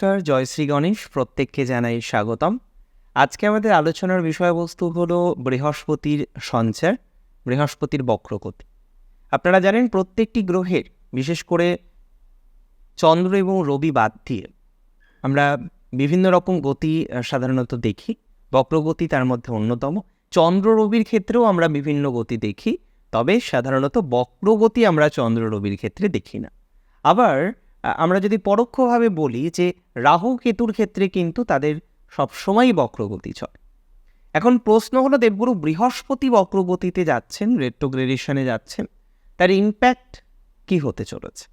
নমস্কার জয় শ্রী গণেশ, প্রত্যেককে জানাই স্বাগতম। আজকে আমাদের আলোচনার বিষয়বস্তু হলো বৃহস্পতির সঞ্চার, বৃহস্পতির বক্রগতি। আপনারা জানেন প্রত্যেকটি গ্রহের, বিশেষ করে চন্দ্র এবং রবি বাদ দিয়ে, আমরা বিভিন্ন রকম গতি সাধারণত দেখি। বক্রগতি তার মধ্যে অন্যতম। চন্দ্র রবির ক্ষেত্রেও আমরা বিভিন্ন গতি দেখি, তবে সাধারণত বক্রগতি আমরা চন্দ্র রবির ক্ষেত্রে দেখি না। আবার আমরা যদি পরোক্ষভাবে বলি যে রাহু কেতুর ক্ষেত্রে কিন্তু তাদের সবসময়ই বক্রগতি চলে এখন প্রশ্ন হলো দেবগুরু বৃহস্পতি বক্রগতিতে যাচ্ছেন রেট্রোগ্রেডেশনে যাচ্ছেন, তার ইম্প্যাক্ট কি হতে চলেছে?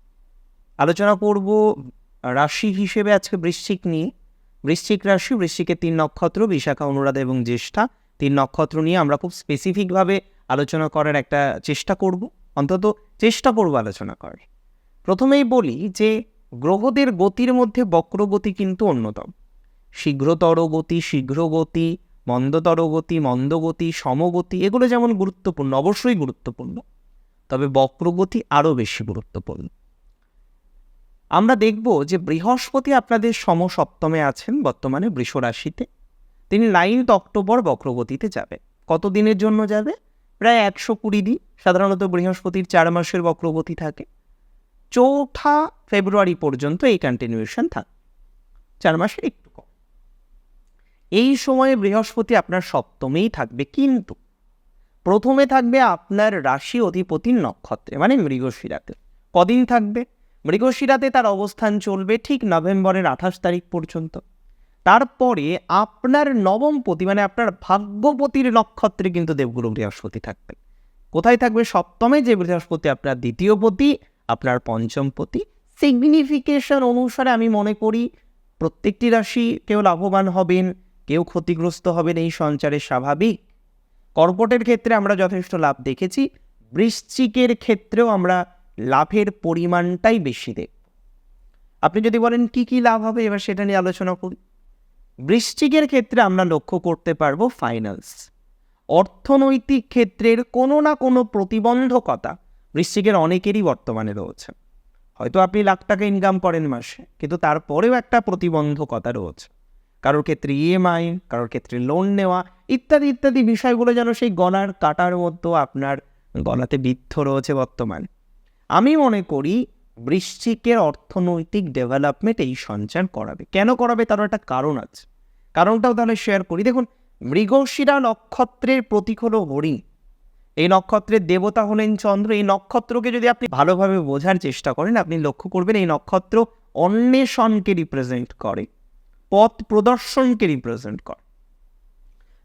আলোচনা করব রাশি হিসেবে আজকে বৃশ্চিক নিয়ে। বৃশ্চিক রাশি, বৃশ্চিকের তিন নক্ষত্র, বিশাখা, অনুরাধা এবং জ্যেষ্ঠা। তিন নক্ষত্র নিয়ে আমরা খুব স্পেসিফিকভাবে আলোচনা করার একটা চেষ্টা করব। অন্তত চেষ্টা করব আলোচনা করার। প্রথমেই বলি যে গ্রহদের গতির মধ্যে বক্রগতি কিন্তু অন্যতম। শীঘ্রতর গতি, শীঘ্র গতি, মন্দতর গতি মন্দগতি সমগতি, এগুলো যেমন গুরুত্বপূর্ণ, অবশ্যই গুরুত্বপূর্ণ। তবে বক্রগতি আরও বেশি গুরুত্বপূর্ণ। আমরা দেখব যে বৃহস্পতি আপনাদের সমসপ্তমে আছেন বর্তমানে বৃষ রাশিতে। তিনি নাইনথ অক্টোবর বক্রগতিতে যাবে। কত দিনের জন্য যাবে? প্রায় একশো কুড়ি দিন। সাধারণত বৃহস্পতির চার মাসের বক্রগতি থাকে। চৌঠা ফেব্রুয়ারি পর্যন্ত এই কন্টিনিউয়েশন থাকে। চার মাসের একটু কম। এই সময়ে বৃহস্পতি আপনার সপ্তমেই থাকবে, কিন্তু প্রথমে থাকবে আপনার রাশি অধিপতির নক্ষত্রে মানে মৃগশিরাতে। কদিন থাকবে? মৃগশিরাতে তার অবস্থান চলবে ঠিক নভেম্বরের আঠাশ তারিখ পর্যন্ত। তারপরে আপনার নবমপতি মানে আপনার ভাগ্যপতির নক্ষত্রে কিন্তু দেবগুরু বৃহস্পতি থাকবে কোথায় থাকবে? সপ্তমে যে বৃহস্পতি, আপনার দ্বিতীয় পতি আপনার পঞ্চম পতি সিগনিফিকেশন অনুসারে আমি মনে করি, প্রত্যেকটি রাশি কেউ লাভবান হবেন, কেউ ক্ষতিগ্রস্ত হবেন, এই সঞ্চারে স্বাভাবিক। কর্কটের ক্ষেত্রে আমরা যথেষ্ট লাভ দেখেছি, বৃশ্চিকের ক্ষেত্রেও আমরা লাভের পরিমাণটাই বেশি দেখব আপনি যদি বলেন, কি কি লাভ হবে? এবার সেটা নিয়ে আলোচনা করি। বৃশ্চিকের ক্ষেত্রে আমরা লক্ষ্য করতে পারব ফাইন্যান্স অর্থনৈতিক ক্ষেত্রের কোনো না কোনো প্রতিবন্ধকতা বৃশ্চিকের অনেকেরই বর্তমানে রয়েছে। হয়তো আপনি লাখ টাকা ইনকাম করেন মাসে, কিন্তু তারপরেও একটা প্রতিবন্ধকতা রয়েছে। কারোর ক্ষেত্রে ইএমআই কারোর ক্ষেত্রে লোন নেওয়া, ইত্যাদি ইত্যাদি বিষয়গুলো যেন সেই গলার কাটার মতো আপনার গলাতে বিদ্ধ রয়েছে বর্তমান। আমি মনে করি বৃশ্চিকের অর্থনৈতিক ডেভেলপমেন্ট এই সঞ্চার করাবে। কেন করাবে তারও একটা কারণ আছে। কারণটাও তাহলে শেয়ার করি। দেখুন, মৃগশিরা নক্ষত্রের প্রতীক হলো হরিণ। এই নক্ষত্রের দেবতা হলেন চন্দ্র। এই নক্ষত্রকে যদি আপনি ভালোভাবে বোঝার চেষ্টা করেন, আপনি লক্ষ্য করবেন এই নক্ষত্র অন্বেষণকে রিপ্রেজেন্ট করে, পথ প্রদর্শনকে রিপ্রেজেন্ট করে।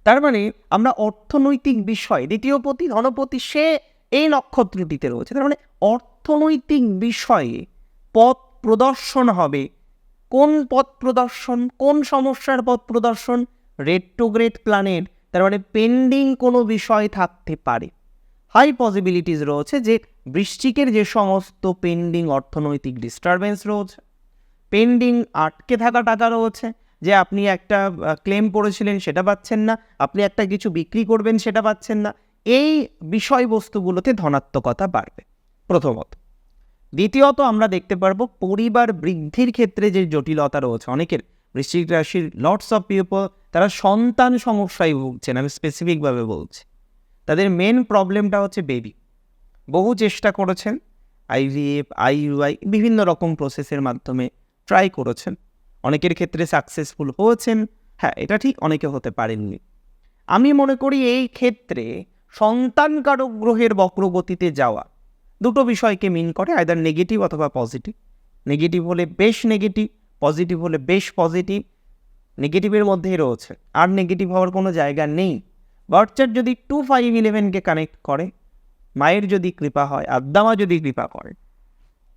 তার মানে আমরা অর্থনৈতিক বিষয়, দ্বিতীয় পতি, ধনপতি, সে এই নক্ষত্রটিতে রয়েছে। তার মানে অর্থনৈতিক বিষয়ে পথ প্রদর্শন হবে। কোন পথ প্রদর্শন, কোন সমস্যার পথ প্রদর্শন? রেট্রোগ্রেড প্ল্যানেট তার মানে পেন্ডিং কোনো বিষয় থাকতে পারে। হাই পসিবিলিটিস রয়েছে যে বৃশ্চিকের যে সমস্ত পেন্ডিং অর্থনৈতিক ডিস্টারবেন্স রয়েছে পেন্ডিং আটকে থাকা টাকা রয়েছে, যে আপনি একটা ক্লেম করেছিলেন সেটা পাচ্ছেন না, আপনি একটা কিছু বিক্রি করবেন সেটা পাচ্ছেন না, এই বিষয়বস্তুগুলোতে ধনাত্মকতা বাড়বে প্রথমত। দ্বিতীয়ত আমরা দেখতে পারব পরিবার বৃদ্ধির ক্ষেত্রে যে জটিলতা রয়েছে, অনেকের বৃশ্চিক রাশির লটস অফ পিপল তারা সন্তান সমস্যায় ভুগছেন, আমি স্পেসিফিকভাবে বলছি। তাদের মেন প্রবলেমটা হচ্ছে বেবি বহু চেষ্টা করেছেন আইভিএফ আইইউআই বিভিন্ন রকম প্রসেসের মাধ্যমে ট্রাই করেছেন। অনেকের ক্ষেত্রে সাকসেসফুল হয়েছেন। হ্যাঁ এটা ঠিক অনেকে হতে পারেননি। আমি মনে করি এই ক্ষেত্রে সন্তানকারক গ্রহের বক্রগতিতে যাওয়া দুটো বিষয়কে মিন করে আয়দার নেগেটিভ অথবা পজিটিভ নেগেটিভ হলে বেশ নেগেটিভ পজিটিভ হলে বেশ পজিটিভ নেগেটিভের মধ্যেই রয়েছে। আর নেগেটিভ হওয়ার কোনো জায়গা নেই। বার্চার যদি টু ফাইভ ইলেভেনকে কানেক্ট করে, মায়ের যদি কৃপা হয়, আদ্দামা যদি কৃপা করে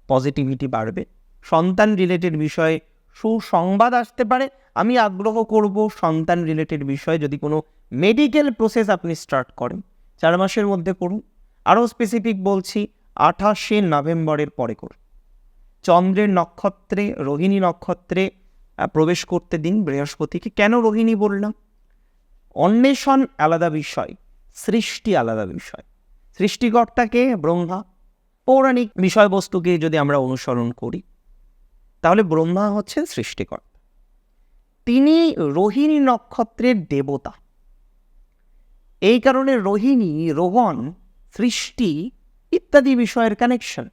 পজিটিভিটি বাড়বে। সন্তান রিলেটেড বিষয়ে সুসংবাদ আসতে পারে। আমি আগ্রহ করব সন্তান রিলেটেড বিষয়ে যদি কোনো মেডিকেল প্রসেস আপনি স্টার্ট করেন। চার মাসের মধ্যে করুন। আরও স্পেসিফিক বলছি, আঠাশে নভেম্বরের পরে করুন। চন্দ্রের নক্ষত্রে, রোহিণী নক্ষত্রে প্রবেশ করতে দিন বৃহস্পতিকে। কেন রোহিণী বললাম? অন্বেষণ আলাদা বিষয়, সৃষ্টি আলাদা বিষয়। সৃষ্টিকর্তাকে, ব্রহ্মা, পৌরাণিক বিষয়বস্তুকে যদি আমরা অনুসরণ করি, তাহলে ব্রহ্মা হচ্ছেন সৃষ্টিকর্তা। তিনি রোহিণী নক্ষত্রের দেবতা। এই কারণে রোহিণী, রোহণ, সৃষ্টি ইত্যাদি বিষয়ের কানেকশন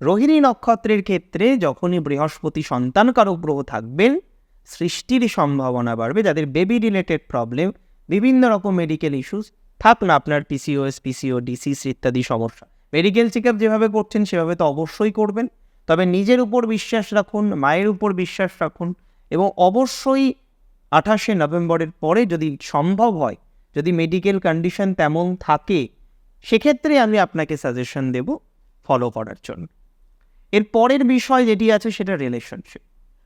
রোহিণী নক্ষত্রের ক্ষেত্রে যখনই বৃহস্পতি সন্তানকারক গ্রহ থাকবেন সৃষ্টির সম্ভাবনা বাড়বে, যাদের বেবি রিলেটেড প্রবলেম বিভিন্ন রকম মেডিকেল ইস্যুস থাক না আপনার পিসিওএস পিসিও ডিসিস ইত্যাদি সমস্যা। মেডিকেল চেক যেভাবে করছেন, সেভাবে তো অবশ্যই করবেন। তবে নিজের উপর বিশ্বাস রাখুন, মায়ের উপর বিশ্বাস রাখুন এবং অবশ্যই আঠাশে নভেম্বরের পরে যদি সম্ভব হয়, যদি মেডিকেল কন্ডিশন তেমন থাকে, সেক্ষেত্রে আমি আপনাকে সাজেশন দেব ফলো করার জন্য। এর পরের বিষয় যেটি আছে, সেটা রিলেশনশিপ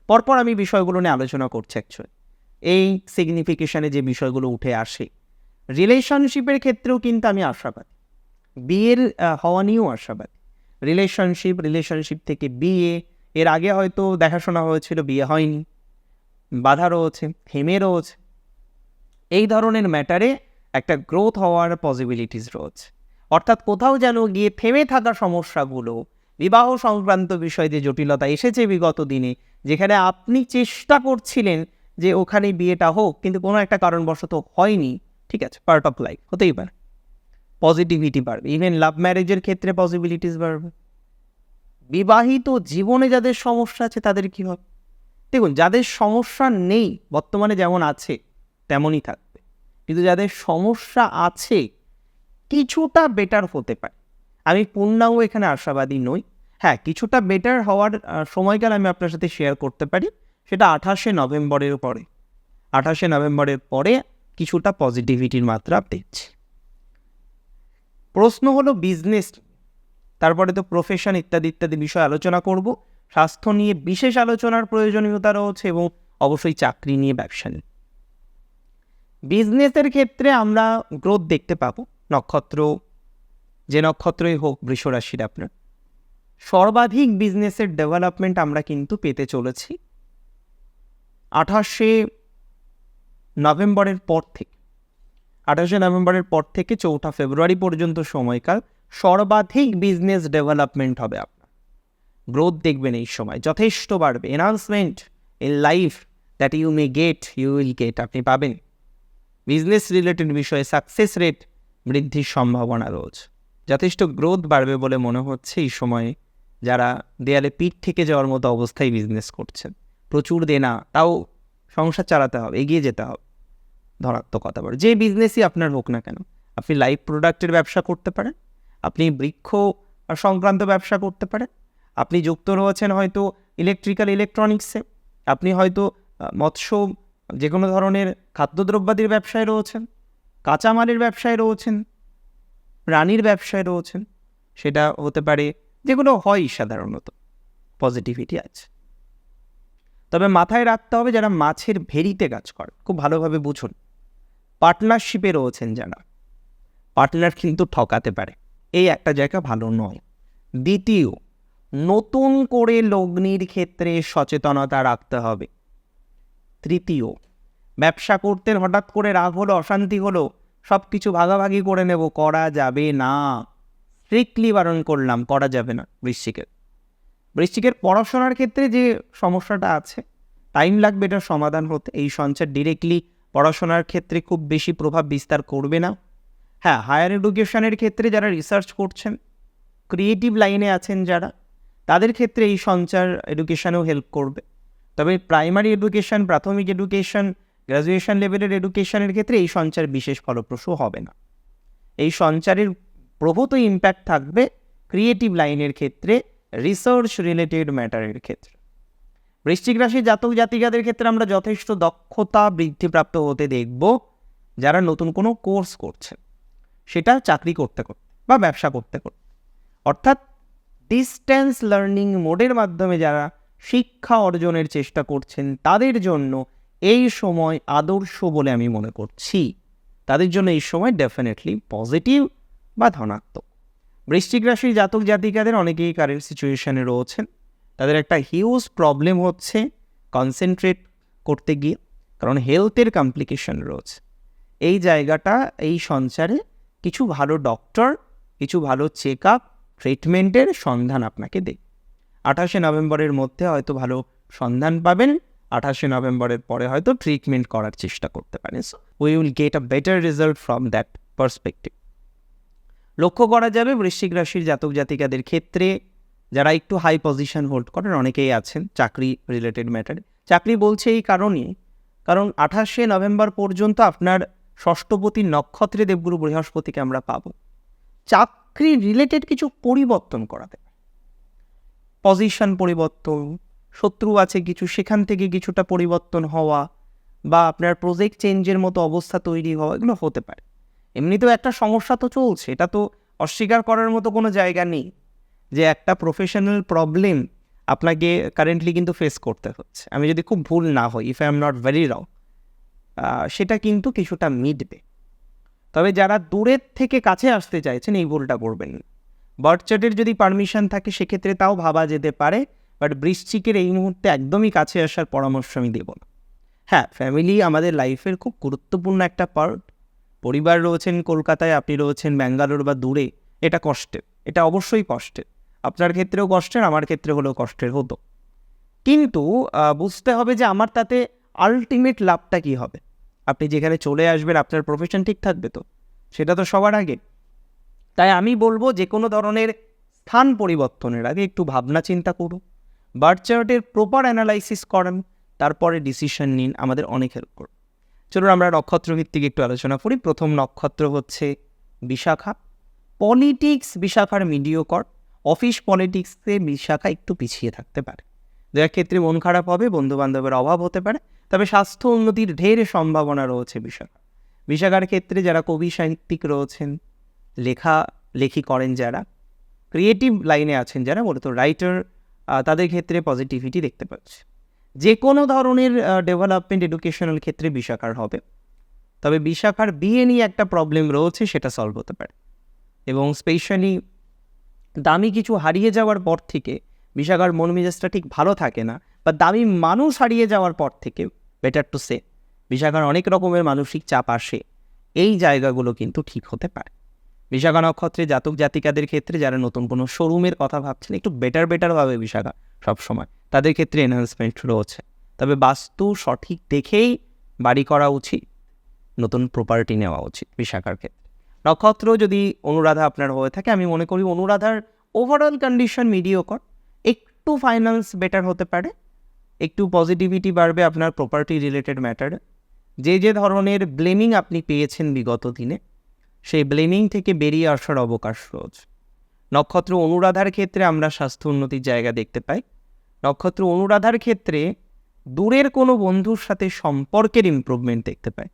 পরপর আমি বিষয়গুলো নিয়ে আলোচনা করছি অ্যাকচুয়ালি এই সিগনিফিকেশানে যে বিষয়গুলো উঠে আসে রিলেশনশিপের ক্ষেত্রেও কিন্তু আমি আশাবাদী। বিয়ের হওয়া নিয়েও আশাবাদী। রিলেশনশিপ রিলেশনশিপ থেকে বিয়ে, এর আগে হয়তো দেখাশোনা হয়েছিল, বিয়ে হয়নি। বাধা রয়েছে, থেমে রয়েছে। এই ধরনের ম্যাটারে একটা গ্রোথ হওয়ার পসিবিলিটিস রয়েছে। অর্থাৎ কোথাও যেন গিয়ে থেমে থাকা সমস্যাগুলো বিবাহ সংক্রান্ত বিষয়ে যে জটিলতা এসেছে বিগত দিনে, যেখানে আপনি চেষ্টা করছিলেন যে ওখানে বিয়েটা হোক, কিন্তু কোনো একটা কারণবশত হয়নি, ঠিক আছে পার্ট অফ লাইফ হতেই পারে। পজিটিভিটি বাড়বে ইভেন লাভ ম্যারেজের ক্ষেত্রে পসিবিলিটিস বাড়বে। বিবাহিত জীবনে যাদের সমস্যা আছে, তাদের কী হবে দেখুন, যাদের সমস্যা নেই, বর্তমানে যেমন আছে, তেমনই থাকবে। কিন্তু যাদের সমস্যা আছে, কিছুটা বেটার হতে পারে। আমি পূর্ণাঙ্গ এখানে আশাবাদী নই। হ্যাঁ কিছুটা বেটার হওয়ার সময়কাল আমি আপনার সাথে শেয়ার করতে পারি। সেটা আঠাশে নভেম্বরের পরে। আঠাশে নভেম্বরের পরে কিছুটা পজিটিভিটির মাত্রা দেখছি প্রশ্ন হলো বিজনেস তারপরে তো প্রফেশন ইত্যাদি ইত্যাদি বিষয় আলোচনা করব। স্বাস্থ্য নিয়ে বিশেষ আলোচনার প্রয়োজনীয়তা রয়েছে এবং অবশ্যই চাকরি নিয়ে ব্যবসা নিয়ে। বিজনেসের ক্ষেত্রে আমরা গ্রোথ দেখতে পাবো। নক্ষত্র যে নক্ষত্রই হোক বৃষ রাশির আপনার। সর্বাধিক বিজনেসের ডেভেলপমেন্ট আমরা কিন্তু পেতে চলেছি আঠাশে নভেম্বরের পর থেকে। আঠাশে নভেম্বরের পর থেকে চৌঠা ফেব্রুয়ারি পর্যন্ত সময়কাল সর্বাধিক বিজনেস ডেভেলপমেন্ট হবে আপনার। গ্রোথ দেখবেন এই সময়, যথেষ্ট বাড়বে। Enhancement in life that you may get you will get আপনি পাবেন। বিজনেস রিলেটেড বিষয়ে সাকসেস রেট বৃদ্ধির সম্ভাবনা রয়েছে। যথেষ্ট গ্রোথ বাড়বে বলে মনে হচ্ছে এই সময়ে যারা দেয়ালে পিঠ থেকে যাওয়ার মতো অবস্থায় বিজনেস করছেন। প্রচুর দেনা, তাও সংসার চালাতে হবে, এগিয়ে যেতে হবে। ধনাত্মকতা বলে যে বিজনেসই আপনার হোক না কেন, আপনি লাইফ প্রোডাক্টের ব্যবসা করতে পারেন, আপনি বৃক্ষ সংক্রান্ত ব্যবসা করতে পারেন, আপনি যুক্ত রয়েছেন হয়তো ইলেকট্রিক্যাল ইলেকট্রনিক্সে আপনি হয়তো মৎস্য যে কোনো ধরনের খাদ্যদ্রব্যাদির ব্যবসায় রয়েছেন, কাঁচামালের ব্যবসায় রয়েছেন প্রাণীর ব্যবসায় রয়েছেন, সেটা হতে পারে যেগুলো হয় সাধারণত পজিটিভিটি আছে। তবে মাথায় রাখতে হবে যারা মাছের ভেরিতে কাজ করে, খুব ভালোভাবে বুঝুন। পার্টনারশিপে রয়েছেন যারা পার্টনার কিন্তু ঠকাতে পারে, এই একটা জায়গা ভালো নয়। দ্বিতীয়, নতুন করে লগ্নির ক্ষেত্রে সচেতনতা রাখতে হবে। তৃতীয়, ব্যবসা করতে হঠাৎ করে রাগ হলো, অশান্তি হলো সব কিছু ভাগাভাগি করে নেব, করা যাবে না। স্ট্রিক্টলি বারণ করলাম, করা যাবে না বৃশ্চিকের। বৃশ্চিকের পড়াশোনার ক্ষেত্রে যে সমস্যাটা আছে টাইম লাগবে এটার সমাধান হতে। এই সঞ্চার ডিরেক্টলি পড়াশোনার ক্ষেত্রে খুব বেশি প্রভাব বিস্তার করবে না। হ্যাঁ হায়ার এডুকেশনের ক্ষেত্রে যারা রিসার্চ করছেন ক্রিয়েটিভ লাইনে আছেন যারা, তাদের ক্ষেত্রে এই সঞ্চার এডুকেশনেও হেল্প করবে। তবে প্রাইমারি এডুকেশন প্রাথমিক এডুকেশন গ্র্যাজুয়েশন লেভেলের এডুকেশনের ক্ষেত্রে এই সঞ্চার বিশেষ ফলপ্রসূ হবে না। এই সঞ্চারের প্রভূত ইম্প্যাক্ট থাকবে ক্রিয়েটিভ লাইনের ক্ষেত্রে রিসার্চ রিলেটেড ম্যাটারের ক্ষেত্রে। বৃশ্চিক রাশি জাতক জাতিকাদের ক্ষেত্রে আমরা যথেষ্ট দক্ষতা বৃদ্ধিপ্রাপ্ত হতে দেখব যারা নতুন কোনো কোর্স করছে। সেটা চাকরি করতে করতে বা ব্যবসা করতে করতে অর্থাৎ ডিস্ট্যান্স লার্নিং মোডের মাধ্যমে যারা শিক্ষা অর্জনের চেষ্টা করছেন তাদের জন্য এই সময় আদর্শ বলে আমি মনে করছি। তাদের জন্য এই সময় ডেফিনেটলি পজিটিভ বা ধনাত্মক। বৃশ্চিক রাশির জাতক জাতিকাদের অনেকেই কারেন্ট সিচুয়েশানে রয়েছেন। তাদের একটা হিউজ প্রবলেম হচ্ছে কনসেন্ট্রেট করতে গিয়ে, কারণ হেলথের কমপ্লিকেশন রয়েছে। এই জায়গাটা, এই সঞ্চারে কিছু ভালো ডক্টর কিছু ভালো চেক আপ ট্রিটমেন্টের সন্ধান আপনাকে দেয়। আঠাশে নভেম্বরের মধ্যে হয়তো ভালো সন্ধান পাবেন। আঠাশে নভেম্বরের পরে হয়তো ট্রিটমেন্ট করার চেষ্টা করতে পারেন so we will get a better result from that perspective লক্ষ্য করা যাবে বৃশ্চিক রাশির জাতক জাতিকাদের ক্ষেত্রে যারা একটু হাই পজিশন হোল্ড করেন অনেকেই আছেন চাকরি রিলেটেড ম্যাটারে চাকরি বলছে এই কারণেই কারণ আঠাশে নভেম্বর পর্যন্ত আপনার ষষ্ঠপতি নক্ষত্রে দেবগুরু বৃহস্পতিকে আমরা পাবো। চাকরি রিলেটেড কিছু পরিবর্তন করাতে পজিশন পরিবর্তন শত্রু আছে কিছু, সেখান থেকে কিছুটা পরিবর্তন হওয়া বা আপনার প্রজেক্ট চেঞ্জের মতো অবস্থা তৈরি হওয়া, এগুলো হতে পারে। এমনিতেও একটা সমস্যা তো চলছে, এটা তো অস্বীকার করার মতো কোনো জায়গা নেই যে একটা প্রফেশনাল প্রবলেম আপনাকে কারেন্টলি কিন্তু ফেস করতে হচ্ছে। আমি যদি খুব ভুল না হই if I am not very wrong সেটা কিন্তু কিছুটা মিটবে। তবে যারা দূরের থেকে কাছে আসতে চাইছেন, এই ভুলটা করবেন বার্থ চার্টের যদি পারমিশন থাকে, সেক্ষেত্রে তাও ভাবা যেতে পারে বাট বৃশ্চিকের এই মুহূর্তে একদমই কাছে আসার পরামর্শ আমি দেব না। হ্যাঁ ফ্যামিলি আমাদের লাইফের খুব গুরুত্বপূর্ণ একটা পার্ট পরিবার রয়েছেন কলকাতায়, আপনি রয়েছেন ব্যাঙ্গালোর বা দূরে, এটা কষ্টের, এটা অবশ্যই কষ্টের। আপনার ক্ষেত্রেও কষ্টের, আমার ক্ষেত্রে হলেও কষ্টের হতো। কিন্তু বুঝতে হবে যে আমার তাতে আলটিমেট লাভটা কী হবে। আপনি যেখানে চলে আসবেন, আপনার প্রফেশন ঠিক থাকবে তো, সেটা তো সবার আগে। তাই আমি বলব যে কোনো ধরনের স্থান পরিবর্তনের আগে একটু ভাবনা চিন্তা করুন। বার্থ চার্টের প্রপার অ্যানালাইসিস করেন, তারপরে ডিসিশন নিন, আমাদের অনেক হেল্প করবে। চলুন আমরা নক্ষত্র ভিত্তিক একটু আলোচনা করি। প্রথম নক্ষত্র হচ্ছে বিশাখা। পলিটিক্স বিশাখার মিডিওকর অফিস পলিটিক্সে বিশাখা একটু পিছিয়ে থাকতে পারে। যার ক্ষেত্রে মন খারাপ হবে বন্ধু বান্ধবের অভাব হতে পারে, তবে স্বাস্থ্য উন্নতির ঢের সম্ভাবনা রয়েছে বিশাখা। বিশাখার ক্ষেত্রে যারা কবি সাহিত্যিক রয়েছেন, লেখা, লেখি করেন যারা ক্রিয়েটিভ লাইনে আছেন যারা, মূলত রাইটার তাদের ক্ষেত্রে পজিটিভিটি দেখতে পাচ্ছি। যে কোনো ধরনের ডেভেলপমেন্ট এডুকেশনাল ক্ষেত্রে বিশাখার হবে। তবে বিশাখার বিয়ে নিয়ে একটা প্রবলেম রয়েছে, সেটা সলভ হতে পারে। এবং স্পেশালি দামি কিছু হারিয়ে যাওয়ার পর থেকে বিশাখার মন মেজাজটা ঠিক ভালো থাকে না, বা দামি মানুষ হারিয়ে যাওয়ার পর থেকে বেটার টু সে বিশাখার অনেক রকমের মানসিক চাপ আসে। এই জায়গাগুলো কিন্তু ঠিক হতে পারে। বিশাখা নক্ষত্রে জাতক জাতিকাদের ক্ষেত্রে যারা নতুন কোনো শোরুমের কথা ভাবছেন, একটু বেটার বেটার ভাবে বিশাখা সবসময়। তাদের ক্ষেত্রে এনহান্সমেন্ট রয়েছে। তবে বাস্তু সঠিক দেখেই বাড়ি করা উচিত, নতুন প্রপার্টি নেওয়া উচিত বিশাখার ক্ষেত্রে। নক্ষত্র যদি অনুরাধা আপনার হয়ে থাকে, আমি মনে করি অনুরাধার ওভারঅল কন্ডিশন মিডিওকর একটু ফাইন্যান্স বেটার হতে পারে, একটু পজিটিভিটি বাড়বে আপনার প্রপার্টি রিলেটেড ম্যাটারে যে যে ধরনের ব্লেমিং আপনি পেয়েছেন বিগত দিনে সেই ব্লেমিং থেকে বেরিয়ে আসার অবকাশ রোজ নক্ষত্র অনুরাধার ক্ষেত্রে আমরা স্বাস্থ্য উন্নতির জায়গা দেখতে পাই। নক্ষত্র অনুরাধার ক্ষেত্রে দূরের কোনো বন্ধুর সাথে সম্পর্কের ইমপ্রুভমেন্ট দেখতে পাই।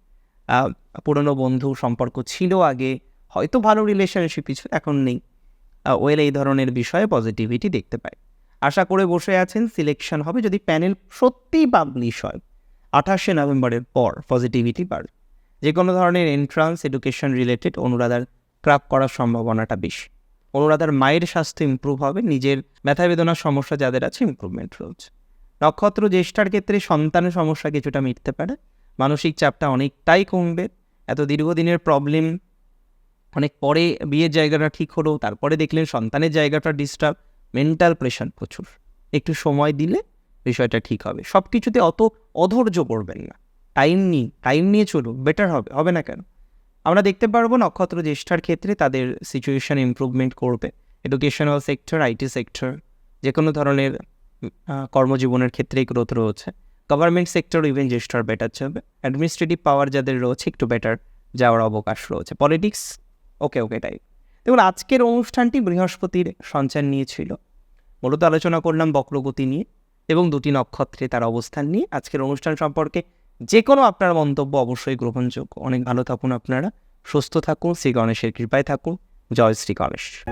পুরনো বন্ধু, সম্পর্ক ছিল আগে, হয়তো ভালো রিলেশনশিপ কিছু এখন নেই। ওয়েল এই ধরনের বিষয়ে পজিটিভিটি দেখতে পাই। আশা করে বসে আছেন সিলেকশন হবে যদি প্যানেল সত্যিই পাবলিশ হয়। আঠাশে নভেম্বরের পর পজিটিভিটি বাড়বে। যে কোনো ধরনের এন্ট্রান্স এডুকেশন রিলেটেড অনুরাধার ক্রাক করার সম্ভাবনাটা বেশি। অনুরাধার মায়ের স্বাস্থ্য ইমপ্রুভ হবে, নিজের ব্যথা বেদনার সমস্যা যাদের আছে ইমপ্রুভমেন্ট রয়েছে। নক্ষত্র জ্যেষ্ঠার ক্ষেত্রে সন্তানের সমস্যা কিছুটা মিটতে পারে, মানসিক চাপটা অনেকটাই কমবে, এত দীর্ঘদিনের প্রবলেম অনেক পরে বিয়ের জায়গাটা ঠিক হলো, তারপরে দেখলেন সন্তানের জায়গাটা ডিস্টার্ব মেন্টাল প্রেশার প্রচুর। একটু সময় দিলে বিষয়টা ঠিক হবে। সব কিছুতে অত অধৈর্য করবেন না। টাইম নিন টাইম নিয়ে চলুন বেটার হবে হবে না কেন? আমরা দেখতে পারব নক্ষত্র জ্যেষ্ঠার ক্ষেত্রে তাদের সিচুয়েশন ইমপ্রুভমেন্ট করবে। এডুকেশনাল সেক্টর আইটি সেক্টর যে কোনো ধরনের কর্মজীবনের ক্ষেত্রেই গ্রোথ রয়েছে। গভর্নমেন্ট সেক্টর ইভেন জ্যেষ্ঠার বেটার যাবে অ্যাডমিনিস্ট্রেটিভ পাওয়ার যাদের রয়েছে, একটু বেটার যাওয়ার অবকাশ রয়েছে। পলিটিক্স ওকে ওকে টাইপ দেখুন, আজকের অনুষ্ঠানটি বৃহস্পতির সঞ্চার নিয়েছিল মূলত আলোচনা করলাম বক্রগতি নিয়ে এবং দুটি নক্ষত্রে তার অবস্থান নিয়ে। আজকের অনুষ্ঠান সম্পর্কে যে কোনো আপনার মন্তব্য অবশ্যই গ্রহণযোগ্য। অনেক ভালো থাকুন আপনারা। সুস্থ থাকুন। শ্রী গণেশের কৃপায় থাকুন। জয় শ্রী গণেশ।